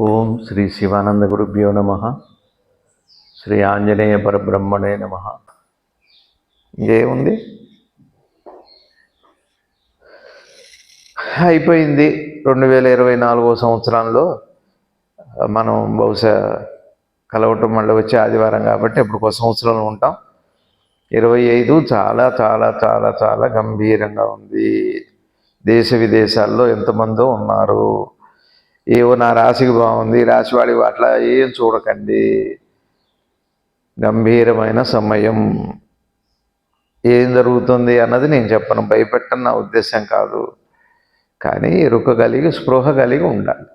ఓం శ్రీ శివానంద గురుభ్యో నమ. శ్రీ ఆంజనేయ పరబ్రహ్మణే నమ. ఏముంది? అయిపోయింది రెండు వేల ఇరవై నాలుగో సంవత్సరంలో. మనం బహుశా కలవటం మళ్ళీ వచ్చే ఆదివారం కాబట్టి ఇప్పుడు ఒక సంవత్సరంలో ఉంటాం. ఇరవై ఐదు చాలా చాలా చాలా చాలా గంభీరంగా ఉంది. దేశ విదేశాల్లో ఎంతమందో ఉన్నారు. ఏవో నా రాశికి బాగుంది రాశి వాడికి అట్లా ఏం చూడకండి. గంభీరమైన సమయం. ఏం జరుగుతుంది అన్నది నేను చెప్పను భయపెట్టను నా ఉద్దేశం కాదు. కానీ ఎరుక కలిగి స్పృహ కలిగి ఉండాలి.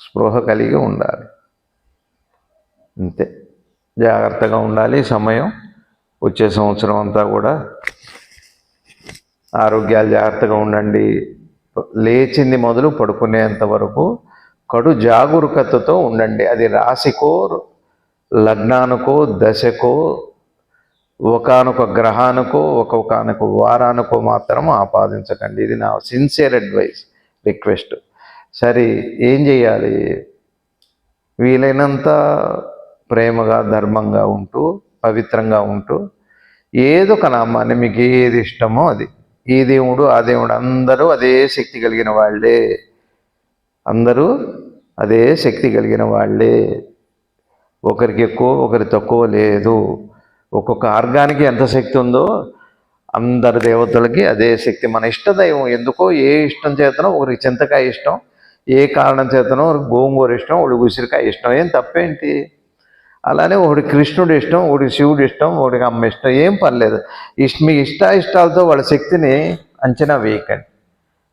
స్పృహ కలిగి ఉండాలి. అంతే. జాగ్రత్తగా ఉండాలి. సమయం వచ్చే సంవత్సరం అంతా కూడా ఆరోగ్యాలు జాగ్రత్తగా ఉండండి. లేచింది మొదలు పడుకునేంత వరకు కడు జాగరూకతతో ఉండండి. అది రాశికో లగ్నానికో దశకో ఒకనొక గ్రహానికో ఒక్కొక్కనొక వారానికో మాత్రం ఆపాదించకండి. ఇది నా సిన్సియర్ అడ్వైస్ రిక్వెస్ట్ సరే ఏం చేయాలి? వీలైనంత ప్రేమగా ధర్మంగా ఉంటూ పవిత్రంగా ఉంటూ ఏదో ఒక నామాన్ని మీకు ఏది ఇష్టమో అది. ఈ దేవుడు ఆ దేవుడు అందరూ అదే శక్తి కలిగిన వాళ్ళే. అందరూ అదే శక్తి కలిగిన వాళ్ళే. ఒకరికి ఎక్కువ ఒకరి తక్కువ లేదు. ఒక్కొక్క ఆర్గానికి ఎంత శక్తి ఉందో అందరి దేవతలకి అదే శక్తి. మన ఇష్టదైవం ఎందుకో ఏ ఇష్టం చేతనో ఒకరికి చింతకాయ ఇష్టం ఏ కారణం చేతనో ఒకరికి గోంగూర ఇష్టం ఒకటి ఉసిరికాయ ఇష్టం ఏం తప్పేంటి? అలానే ఒకటి కృష్ణుడు ఇష్టం ఒకటి శివుడు ఇష్టం ఒకటికి అమ్మ ఇష్టం ఏం పర్లేదు. ఇష్ట మీ ఇష్టాయిష్టాలతో ఇష్టాలతో వాళ్ళ శక్తిని అంచనా వేయకండి.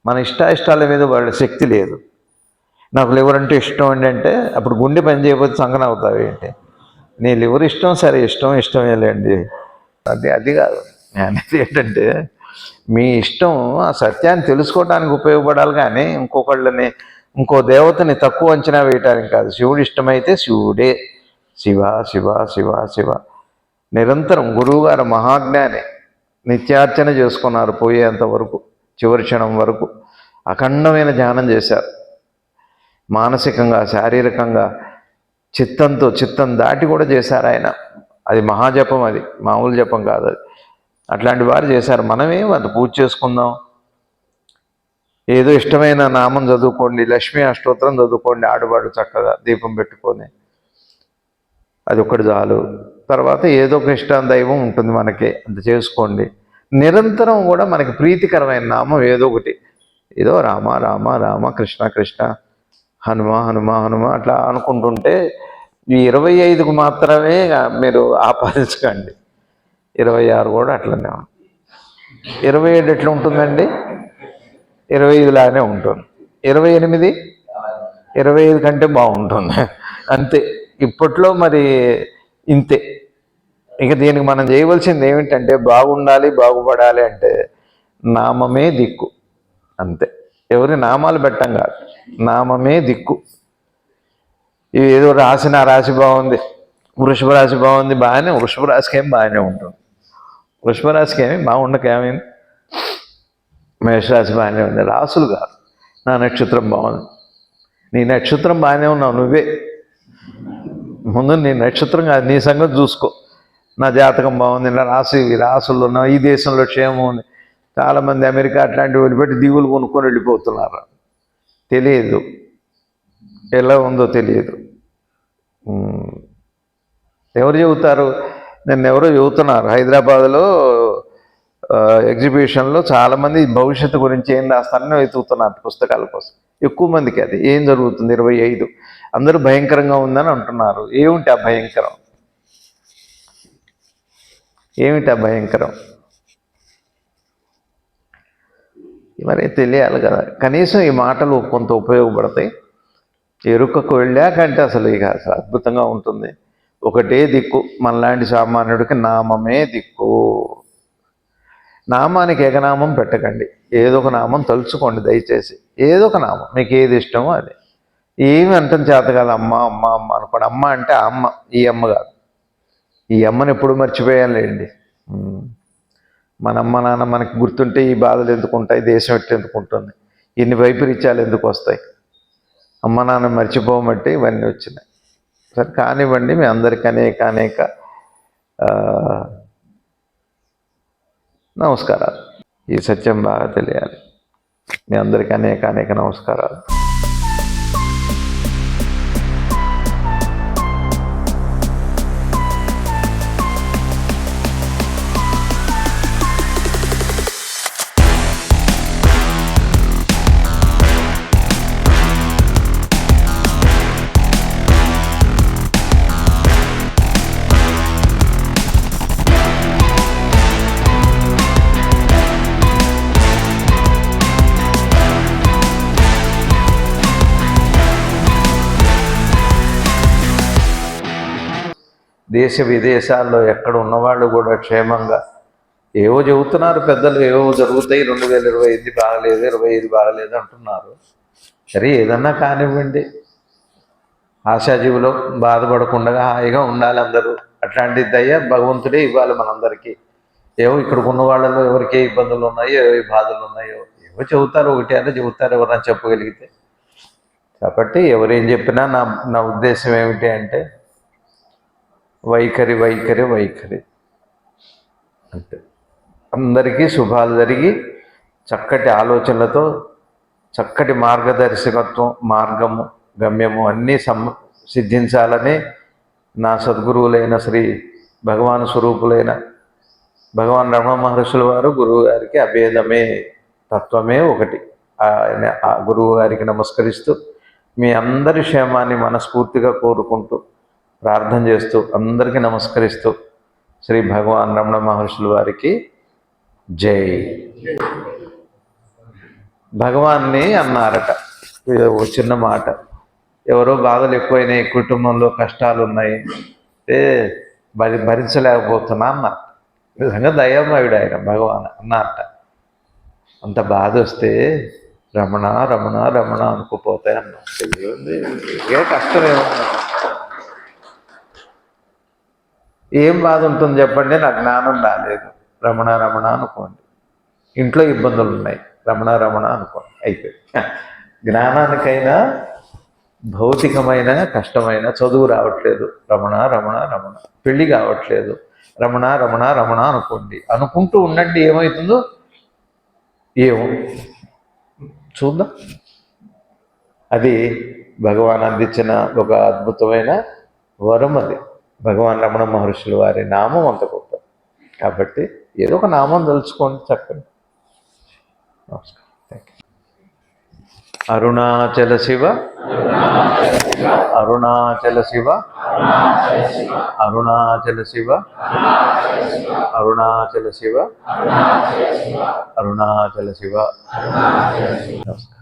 మన ఇష్టాయిష్టాల మీద వాళ్ళ శక్తి లేదు. నాకు లివర్ అంటే ఇష్టం అండి అంటే అప్పుడు గుండె పని చేయకపోతే సంగన అవుతావు ఏంటి? నీ లివర్ ఇష్టం సరే ఇష్టం ఇష్టమే లేండి అది అది కాదు. నేను అనేది ఏంటంటే మీ ఇష్టం ఆ సత్యాన్ని తెలుసుకోవడానికి ఉపయోగపడాలి కానీ ఇంకొకళ్ళని ఇంకో దేవతని తక్కువ అంచనా వేయటానికి కాదు. శివుడు ఇష్టమైతే శివుడే. శివ శివ శివ శివ. నిరంతరం గురువుగారు మహాజ్ఞాని. నిత్యార్చన చేసుకున్నారు పోయేంత వరకు చివరి క్షణం వరకు. అఖండమైన ధ్యానం చేశారు. మానసికంగా శారీరకంగా చిత్తంతో చిత్తం దాటి కూడా చేశారు ఆయన. అది మహాజపం అది మామూలు జపం కాదు అది. అట్లాంటి వారు చేశారు. మనమే అంత పూజ చేసుకుందాం. ఏదో ఇష్టమైన నామం చదువుకోండి లక్ష్మీ అష్టోత్తరం చదువుకోండి ఆడువాడు చక్కగా దీపం పెట్టుకొని. అది ఒకటి చాలు. తర్వాత ఏదో ఒక దైవం ఉంటుంది మనకి అంత చేసుకోండి. నిరంతరం కూడా మనకి ప్రీతికరమైన నామం ఏదో ఒకటి. ఏదో రామ రామ రామ కృష్ణ కృష్ణ. హనుమ హనుమ హనుమ అట్లా అనుకుంటుంటే ఈ ఇరవై ఐదుకు మాత్రమే మీరు ఆపాదించకండి. ఇరవై ఆరు కూడా అట్లనే ఇరవై ఏడు ఎట్లా ఉంటుందండి? ఇరవై ఐదులానే ఉంటుంది. ఇరవై ఎనిమిది? ఇరవై ఐదు కంటే బాగుంటుంది. అంతే. ఇప్పట్లో మరి ఇంతే. ఇక దీనికి మనం చేయవలసింది ఏమిటంటే బాగుండాలి బాగుపడాలి అంటే నామమే దిక్కు. అంతే. ఎవరి నామాలు పెట్టం కాదు. నామమే దిక్కు. ఇవి ఏదో రాసిన రాశి బాగుంది వృషభ రాశి బాగుంది బాగానే వృషభ రాశికి ఏం బాగానే ఉంటుంది. వృషభ రాశికి ఏమి బాగుండకేమైంది మేషరాశి బాగానే ఉంది. రాసులు కాదు. నా నక్షత్రం బాగుంది. నీ నక్షత్రం బాగానే ఉన్నావు నువ్వే. ముందు నీ నక్షత్రం కాదు నీ సంగతి చూసుకో. నా జాతకం బాగుంది నా రాసు ఈ రాసులు ఉన్నావు ఈ దేశంలో క్షేమం ఉంది. చాలామంది అమెరికా అట్లాంటివి వదిలిపెట్టి దీవులు కొనుక్కొని వెళ్ళిపోతున్నారు. తెలియదు. ఎలా ఉందో తెలియదు. ఎవరు చెబుతారు? నేను ఎవరో చెబుతున్నారు. హైదరాబాద్లో ఎగ్జిబిషన్లో చాలామంది భవిష్యత్తు గురించి ఏం రాస్తారని వెతుకుతున్నారు పుస్తకాల కోసం. ఎక్కువ మందికి అది. ఏం జరుగుతుంది? ఇరవై ఐదు. అందరూ భయంకరంగా ఉందని అంటున్నారు. ఏమిటి ఆ భయంకరం? ఏమిటి ఆ భయంకరం? ఇవన్నీ తెలియాలి కదా. కనీసం ఈ మాటలు కొంత ఉపయోగపడతాయి. ఎరుకకు వెళ్ళాకంటే అసలు ఇక అద్భుతంగా ఉంటుంది. ఒకటే దిక్కు మనలాంటి సామాన్యుడికి నామమే దిక్కు. నామానికి ఏకనామం పెట్టకండి. ఏదో ఒక నామం తలుచుకోండి దయచేసి. ఏదో ఒక నామం. మీకు ఏది ఇష్టమో అది. ఏమి అంటం చేత కాదు అమ్మ అమ్మ అమ్మ అనుకోండి. అమ్మ అంటే ఆ అమ్మ ఈ అమ్మ కాదు. ఈ అమ్మని ఎప్పుడు మర్చిపోయాలి లేండి మన అమ్మ నాన్న మనకి గుర్తుంటే ఈ బాధలు ఎందుకు ఉంటాయి దేశం ఎట్టు ఎందుకు ఉంటుంది ఇన్ని వైపరీత్యాలు ఎందుకు వస్తాయి. అమ్మ నాన్న మర్చిపోమట్టి ఇవన్నీ వచ్చినాయి. సరే కానివ్వండి మీ అందరికీ అనేక అనేక నమస్కారాలు. ఈ సత్యం బాగా తెలియాలి. మీ అందరికీ అనేక అనేక నమస్కారాలు. దేశ విదేశాల్లో ఎక్కడ ఉన్నవాళ్ళు కూడా క్షేమంగా. ఏవో చెబుతున్నారు పెద్దలు ఏవో జరుగుతాయి రెండు వేల ఇరవై ఐదు బాగలేదు ఇరవై ఐదు బాగలేదు అంటున్నారు. సరే ఏదన్నా కానివ్వండి. ఆశాజీవులో బాధపడకుండా హాయిగా ఉండాలి అందరూ. అట్లాంటి దయ భగవంతుడే ఇవ్వాలి మనందరికీ. ఏవో ఇక్కడ ఉన్న వాళ్ళలో ఎవరికి ఏ ఇబ్బందులు ఉన్నాయో ఏ బాధలు ఉన్నాయో ఏవో చెబుతారు ఒకటి అని చెబుతారు ఎవరైనా చెప్పగలిగితే. కాబట్టి ఎవరేం చెప్పినా నా నా ఉద్దేశం ఏమిటి అంటే వైఖరి వైఖరి వైఖరి. అంటే అందరికీ శుభాలు జరిగి చక్కటి ఆలోచనలతో చక్కటి మార్గదర్శకత్వం మార్గము గమ్యము అన్నీ సం సిద్ధించాలని నా సద్గురువులైన శ్రీ భగవాన్ స్వరూపులైన భగవాన్ రమణ మహర్షుల వారు గురువు గారికి అభేదమే తత్వమే ఒకటి. ఆయన ఆ గురువు గారికి నమస్కరిస్తూ మీ అందరి క్షేమాన్ని మనస్ఫూర్తిగా కోరుకుంటూ ప్రార్థన చేస్తూ అందరికీ నమస్కరిస్తూ శ్రీ భగవాన్ రమణ మహర్షుల వారికి జై. భగవాన్ని అన్నారట. చిన్న మాట. ఎవరో బాధలు ఎక్కువైనాయి కుటుంబంలో కష్టాలు ఉన్నాయి. ఏ భరి భరించలేకపోతున్నా అన్న నిజంగా దయామయుడు ఆయన భగవాన్ అన్నారట. అంత బాధ వస్తే రమణ రమణ రమణ అనుకుపోతాయి అన్న ఏ కష్టమేమో ఏం బాధ ఉంటుంది చెప్పండి? నాకు జ్ఞానం రాలేదు. రమణ రమణ అనుకోండి. ఇంట్లో ఇబ్బందులు ఉన్నాయి. రమణ రమణ అనుకోండి. అయిపోయింది జ్ఞానానికైనా భౌతికమైన కష్టమైన చదువు రావట్లేదు. రమణ రమణ రమణ. పెళ్ళి కావట్లేదు. రమణ రమణ రమణ అనుకోండి. అనుకుంటూ ఉండండి ఏమవుతుందో ఏమో. చూద్దాం. అది భగవాన్ అందించిన ఒక అద్భుతమైన వరం అది. భగవాన్ రమణ మహర్షులు వారి నామం అంత గొప్ప. కాబట్టి ఏదో ఒక నామం తలుచుకోండి చక్కని నమస్కారం. Thank you Arunachala Shiva. Arunachal Shiva. Arunachala Shiva. Arunachala Shiva. Arunachala Shiva. నమస్కారం.